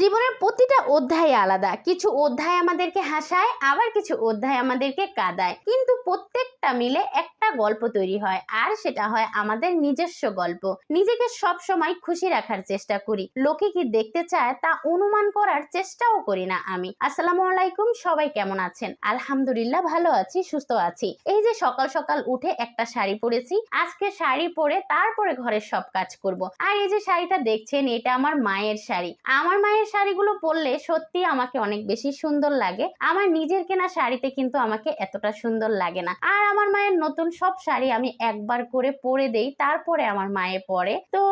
জীবনের প্রতিটা অধ্যায় আলাদা। কিছু অধ্যায় আমাদেরকে হাসায়, আবার কিছু অধ্যায় আমাদেরকে কাঁদায়। কিন্তু প্রত্যেকটা মিলে একটা গল্প তৈরি হয়, আর সেটা হয় আমাদের নিজস্ব গল্প। নিজেকে সব সময় খুশি রাখার চেষ্টা করি। লোকে কি দেখতে চায় তা অনুমান করার চেষ্টাও করি না আমি। আসসালামু আলাইকুম, সবাই কেমন আছেন? আলহামদুলিল্লাহ ভালো আছি, সুস্থ আছি। এই যে সকাল সকাল উঠে একটা শাড়ি পরেছি, আজকে শাড়ি পরে তারপরে ঘরের সব কাজ করব। আর এই যে শাড়িটা দেখছেন, এটা আমার মায়ের শাড়ি। আমার মায়ের শাড়িগুলো পরলে সত্যি আমাকে অনেক বেশি সুন্দর লাগে। আমার নিজের কেনা শাড়িতে কিন্তু আমাকে এতটা সুন্দর লাগে না। আর আমার মায়ের নতুন সব শাড়ি আমি একবার করে পরে দেই, তারপরে আমার মায়ে পরে। তো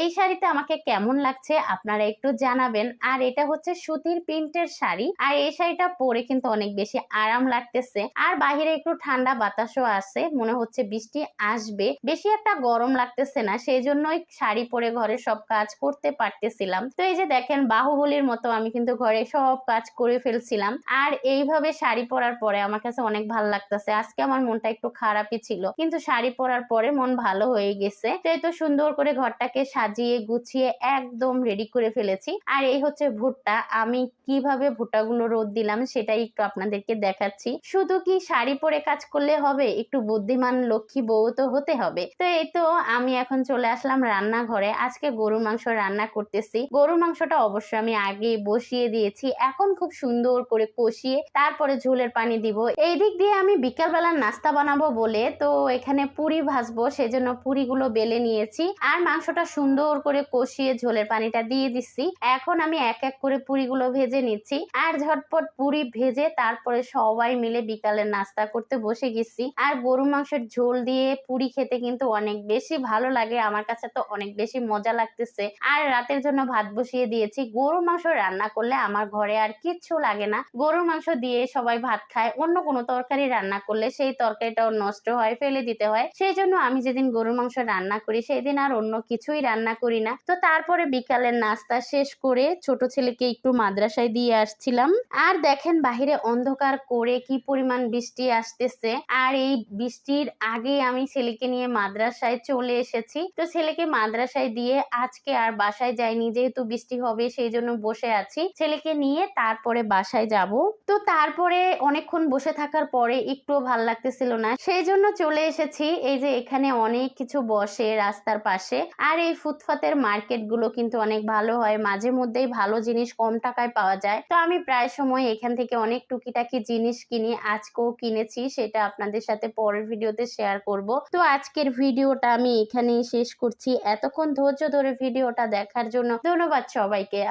এই শাড়িতে আমাকে কেমন লাগছে আপনারা একটু জানাবেন। আর এটা হচ্ছে সুতির প্রিন্টের শাড়ি। আর এই শাড়িটা পরে কিন্তু অনেক বেশি আরাম লাগতেছে। আর বাহিরে একটু ঠান্ডা বাতাসও আছে, মনে হচ্ছে বৃষ্টি আসবে। বেশি একটা গরম লাগতেছে না সেই জন্যই শাড়ি পরে ঘরে সব কাজ করতে পারতেছিলাম। তো এই যে দেখেন বাহুবলীর মতো আমি কিন্তু ঘরে সব কাজ করে ফেলছিলাম। আর এইভাবে শাড়ি পরার পরে আমার কাছে অনেক ভালো লাগতেছে। আজকে আমার মনটা একটু খারাপই ছিল। কিন্তু শাড়ি পরার পরে মন ভালো হয়ে গেছে। তো এই তো সুন্দর করে ঘরটাকে সাজিয়ে গুছিয়ে একদম রেডি করে ফেলেছি। আর এই হচ্ছে ভুট্টা। আমি কীভাবে ভুট্টাগুলো রোদ দিলাম সেটাই একটু আপনাদেরকে দেখাচ্ছি। শুধু কি শাড়ি পরে কাজ করলে হবে? একটু বুদ্ধিমান লক্ষ্মী বউ তো হতে হবে। তো এই তো আমি এখন চলে আসলাম রান্নাঘরে। আজকে গরুর মাংস রান্না করতেছি। গরুর মাংসটা অবশ্য আমি আগে বসিয়ে দিয়েছি। এখন খুব সুন্দর করে কষিয়ে তারপরে ঝোলের পানি দিব। এই দিক দিয়ে আমি বিকালবেলা নাস্তা বানাবো বলে তো এখানে পুরি ভাজবো, সেজন্য পুরিগুলো বেলে নিয়েছি। আর মাংসটা সুন্দর করে কষিয়ে ঝোলের পানিটা দিয়ে দিচ্ছি। এখন আমি এক এক করে পুরিগুলো ভেজে নিচ্ছি। আর ঝটপট পুরি ভেজে তারপরে সবাই মিলে বিকালের নাস্তা করতে বসে গেছি। আর গরু মাংসের ঝোল দিয়ে পুরি খেতে কিন্তু অনেক বেশি ভালো লাগে। আমার কাছে তো অনেক বেশি মজা লাগতেছে। আর রাতের জন্য ভাত বসিয়ে দিয়েছি। গরুর মাংস রান্না করলে আমার ঘরে আর কিচ্ছু লাগে না। গরুর মাংস দিয়ে সবাই ভাত খায়, অন্য কোনো তরকারি রান্না করলে সেই তরকারিটাও নষ্ট হয়, ফেলে দিতে হয়। সেই জন্য আমি যেদিন গরুর মাংস রান্না করি সেই দিন আর অন্য কিছুই রান্না করি না। তো তারপরে বিকালের নাস্তা শেষ করে ছোট ছেলেকে একটু মাদ্রাসায় দিয়ে আসছিলাম। আর দেখেন বাহিরে অন্ধকার করে কি পরিমাণ বৃষ্টি আসতেছে। আর এই বৃষ্টির আগে আমি ছেলেকে নিয়ে মাদ্রাসায় চলে এসেছি। তো ছেলেকে মাদ্রাসায় দিয়ে আজকে আর বাসায় যাইনি, যেহেতু বৃষ্টি হবে, সেই জন্য বসে আছি। ছেলেকে নিয়ে তারপরে বাসায় যাব। তো তারপরে অনেকক্ষণ বসে থাকার পরে একটু ভালো লাগতেছিল না। সেই জন্য চলে এসেছি। এই যে এখানে অনেক কিছু বসে রাস্তার পাশে। আর এই ফুটপাতের মার্কেটগুলো কিন্তু অনেক ভালো হয়। মাঝে মধ্যেই ভালো জিনিস কম টাকায় পাওয়া যায়। তো আমি প্রায় সময় এখান থেকে অনেক টুকিটাকি জিনিস কিনি, আজকেও কিনেছি। সেটা আপনাদের সাথে পরের ভিডিওতে শেয়ার করব। তো আজকের ভিডিওটা আমি এখানেই শেষ করছি। এতক্ষণ ধৈর্য ধরে ভিডিওটা দেখার জন্য ধন্যবাদ সবাইকে।